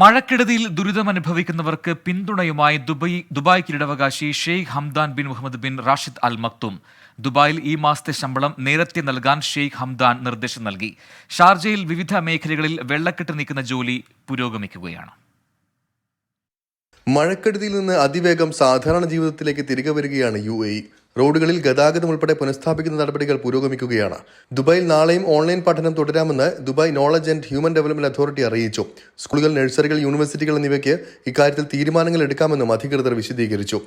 മഴക്കെടുതിയിൽ ദുരിതമനുഭവിക്കുന്നവർക്ക് പിന്തുണയുമായി Dubai Dubai കിരീടവകാശി Sheikh Hamdan bin Mohammed bin Rashid Al Maktoum. ദുബായിൽ ഈ മാസത്തെ ശമ്പളം നേരത്തെ നൽകാൻ ഷെയ്ഖ് ഹംദാൻ നിർദ്ദേശം നൽകി. ഷാർജയിൽ വിവിധ മേഖലകളിൽ വെള്ളക്കെട്ട് നീക്കുന്ന ജോലി പുരോഗമിക്കുകയാണ്. മഴക്കെടുതിയിൽ നിന്ന് അതിവേഗം സാധാരണ ജീവിതത്തിലേക്ക് തിരികെ വരികയാണ് യു റോഡുകളിൽ ഗതാഗതം ഉൾപ്പെടെ പുനഃസ്ഥാപിക്കുന്ന നടപടികൾ പുരോഗമിക്കുകയാണ്. ദുബായിൽ നാളെയും ഓൺലൈൻ പഠനം തുടരാമെന്ന് Dubai knowledge and human development authority അറിയിച്ചു. സ്കൂളുകൾ നഴ്സറികൾ യൂണിവേഴ്സിറ്റികൾ എന്നിവയ്ക്ക് ഇക്കാര്യത്തിൽ തീരുമാനങ്ങൾ എടുക്കാമെന്നും അധികൃതർ വിശദീകരിച്ചു.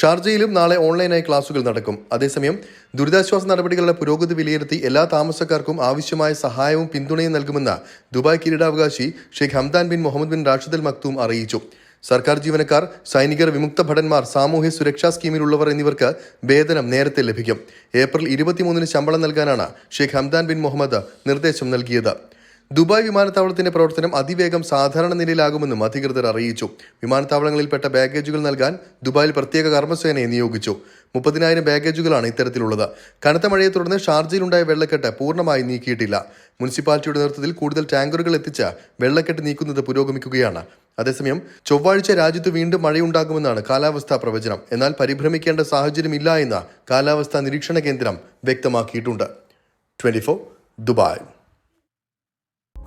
ഷാർജയിലും നാളെ ഓൺലൈനായി ക്ലാസുകൾ നടക്കും. അതേസമയം ദുരിതാശ്വാസ നടപടികളുടെ പുരോഗതി വിലയിരുത്തി എല്ലാ താമസക്കാർക്കും ആവശ്യമായ സഹായവും പിന്തുണയും നൽകുമെന്ന് ദുബായ് കിരീടാവകാശി Sheikh Hamdan bin Mohammed bin Rashid Al Maktoum അറിയിച്ചു. സർക്കാർ ജീവനക്കാർ സൈനികർ വിമുക്ത ഭടന്മാർ സാമൂഹ്യ സുരക്ഷാ സ്കീമിലുള്ളവർ എന്നിവർക്ക് വേതനം നേരത്തെ ലഭിക്കും. ഏപ്രിൽ ഇരുപത്തിമൂന്നിന് ശമ്പളം നൽകാനാണ് ഷെയ്ഖ് ഹംദാൻ ബിൻ മുഹമ്മദ് നിർദ്ദേശം നൽകിയത്. ദുബായ് വിമാനത്താവളത്തിന്റെ പ്രവർത്തനം അതിവേഗം സാധാരണ നിലയിലാകുമെന്നും അധികൃതർ അറിയിച്ചു. വിമാനത്താവളങ്ങളിൽപ്പെട്ട ബാഗേജുകൾ നൽകാൻ ദുബായിൽ പ്രത്യേക കർമ്മസേനയെ നിയോഗിച്ചു. മുപ്പതിനായിരം ബാഗേജുകളാണ് ഇത്തരത്തിലുള്ളത്. കനത്ത മഴയെ തുടർന്ന് ഷാർജയിലുണ്ടായ വെള്ളക്കെട്ട് പൂർണമായി നീക്കിയിട്ടില്ല. മുനിസിപ്പാലിറ്റിയുടെ നേതൃത്വത്തിൽ കൂടുതൽ ടാങ്കറുകൾ എത്തിച്ച് വെള്ളക്കെട്ട് നീക്കുന്നത് പുരോഗമിക്കുകയാണ്. അതേസമയം ചൊവ്വാഴ്ച രാജ്യത്ത് വീണ്ടും മഴയുണ്ടാകുമെന്നാണ് കാലാവസ്ഥാ പ്രവചനം. എന്നാൽ പരിഭ്രമിക്കേണ്ട സാഹചര്യമില്ല എന്ന് കാലാവസ്ഥാ നിരീക്ഷണ കേന്ദ്രം വ്യക്തമാക്കിയിട്ടുണ്ട്. Twenty Dubai.